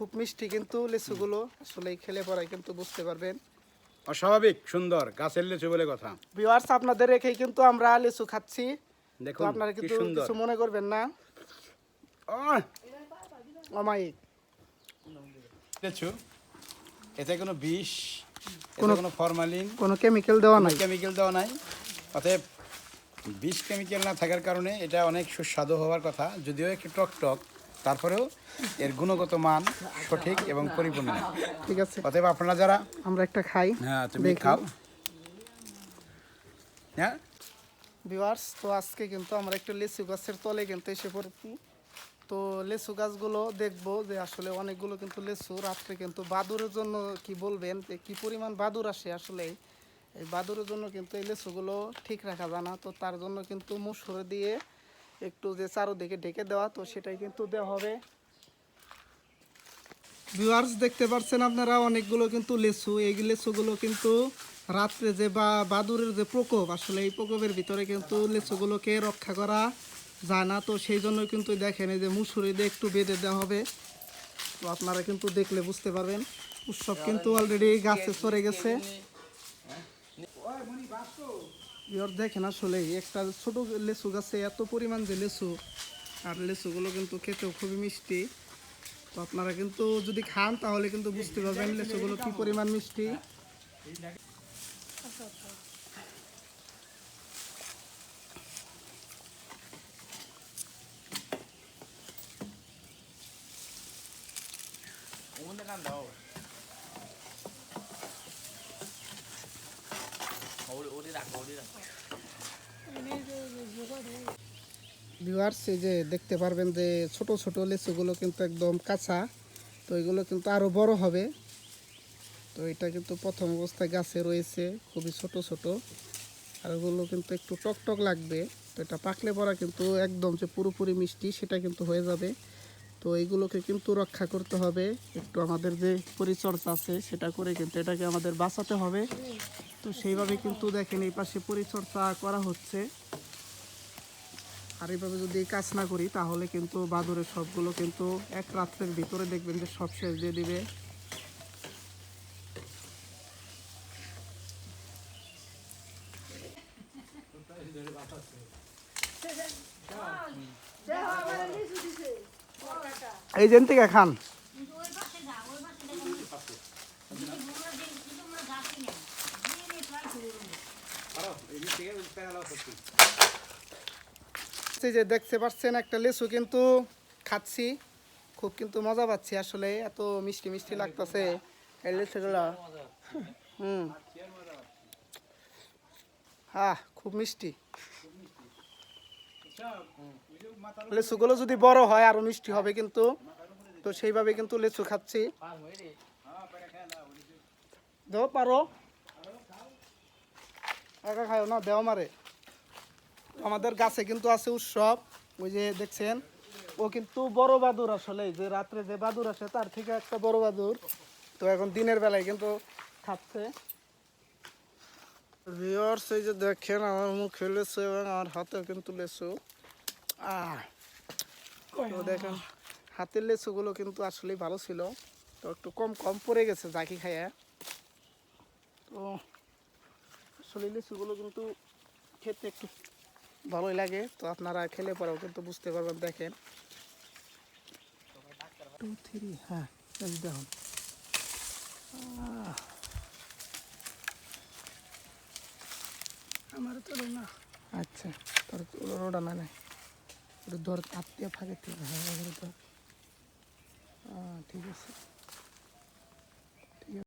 খুব মিষ্টি কিন্তু লিচুগুলো আসলে খেলে পরে কিন্তু বুঝতে পারবেন। অস্বাভাবিক সুন্দর গাছের লিচু বলে কথা। ভিউয়ার্স আপনাদের রেখেই কিন্তু আমরা লিচু খাচ্ছি। দেখুন আপনারা কি কিন্তু কিছু মনে করবেন না। অমায়িক লিচু এতে কোনো বিষ কোনো- কোনো ফরমালিন কোনো কেমিক্যাল দেওয়া নাই। কেমিক্যাল দেওয়া নাই। অতএব বিষ কেমিক্যাল না থাকার কারণে এটা অনেক সুস্বাদু হওয়ার কথা যদিও একটু টক টক তারপরেও এর গুণগত মান সঠিক এবং পরিপূর্ণ। ঠিক আছে। অতএব আপনারা যারা আমরা একটা খাই। হ্যাঁ তুমি খাও। হ্যাঁ? ভিউয়ার্স তো আজকে কিন্তু আমরা একটু লিচু গাছের তলে কিন্তু এসে পড়েছি। তো লিচু গাছগুলো দেখব যে আসলে অনেকগুলো কিন্তু লিচু রাত্রে কিন্তু বাদুরের জন্য কি বলবেন যে কি পরিমাণ বাদুর আসে আসলে? এই বাদুরের জন্য কিন্তু এই লিচুগুলো ঠিক রাখা যায় না। তো তার জন্য কিন্তু মুসুরে দিয়ে একটু যে চারোদিকে ঢেকে দেওয়া, তো সেটাই কিন্তু দেওয়া হবে। ভিউয়ার্স দেখতে পাচ্ছেন আপনারা, অনেকগুলো কিন্তু লেচু এই লেচুগুলো কিন্তু রাত্রে যে বা, বাদুরের যে প্রকোপ, আসলে এই প্রকোপের ভিতরে কিন্তু লেচুগুলোকে রক্ষা করা যায় না। তো সেই জন্য কিন্তু দেখেন, এই যে মুসুরি দিয়ে একটু বেঁধে দেওয়া হবে। তো আপনারা কিন্তু দেখলে বুঝতে পারবেন, উৎসব কিন্তু অলরেডি গাছে সরে গেছে। ইয়র দেখেন আসলে একটা ছোট লেচু গাছে এত পরিমাণ যে লেচু, আর লেচুগুলো কিন্তু খেতেও খুবই মিষ্টি। তো আপনারা কিন্তু যদি খান, তাহলে কিন্তু বুঝতে পারবেন লেচুগুলো কি পরিমাণ মিষ্টি। ভিউয়ার্স এই যে দেখতে পারবেন যে ছোট ছোট লেচুগুলো কিন্তু একদম কাঁচা, তো এগুলো কিন্তু আরও বড় হবে। তো এটা কিন্তু প্রথম অবস্থায় গাছে রয়েছে, খুবই ছোট ছোট। আর ওগুলো কিন্তু একটু টক টক লাগবে। তো এটা পাকলে পরা কিন্তু একদম যে পুরোপুরি মিষ্টি, সেটা কিন্তু হয়ে যাবে। তো এইগুলোকে কিন্তু রক্ষা করতে হবে। একটু আমাদের যে পরিচর্যা আছে, সেটা করে কিন্তু এটাকে আমাদের বাঁচাতে হবে। তো সেইভাবে কিন্তু দেখেন এই পাশে পরিচর্যা করা হচ্ছে। আর এইভাবে যদি কাজ না করি, তাহলে কিন্তু বাদুরের সবগুলো কিন্তু এক রাত্রের ভিতরে দেখবেন যে সব শেষ দিয়ে দিবে। এই যেন থেকে খান এই যে দেখতে পাচ্ছেন একটা লিচু কিন্তু খাচ্ছি, খুব কিন্তু মজা পাচ্ছি আসলে, এত মিষ্টি মিষ্টি লাগতেছে এই লিচুগুলো হুম। হ্যাঁ খুব মিষ্টি। লিচুগুলো যদি বড় হয় আরও মিষ্টি হবে কিন্তু, তো সেইভাবে কিন্তু লিচু খাচ্ছি। দেও পারো। একা খাও না দেও মারে আমাদের গাছে কিন্তু আছে উৎসব ওই যে দেখছেন? ও কিন্তু বড় বাদুর আসলে যে রাত্রে যে বাদুর আসে তার থেকে একটা বড় বাদুর। তো এখন দিনের বেলায় কিন্তু খাচ্ছে। ভিওর্স এই যে দেখেন আমার মুখে লেসু এবং আমার হাতেও কিন্তু লেসু। আহ! তো দেখেন হাতের লেচুগুলো কিন্তু আসলেই ভালো ছিল। তো একটু কম কম পড়ে গেছে জাকি খাইয়া। তো আসলে লিচুগুলো কিন্তু খেতে একটু ভালোই লাগে, তো আপনারা খেলে পরেও কিন্তু বুঝতে পারবেন, দেখেন। টু থ্রি হ্যাঁ দেখুন। আমার তো না আচ্ছা তোর ওটা না নাই ওটা ধর হাত দিয়ে ফাঁকে থেকে হ্যাঁ ঠিক আছে।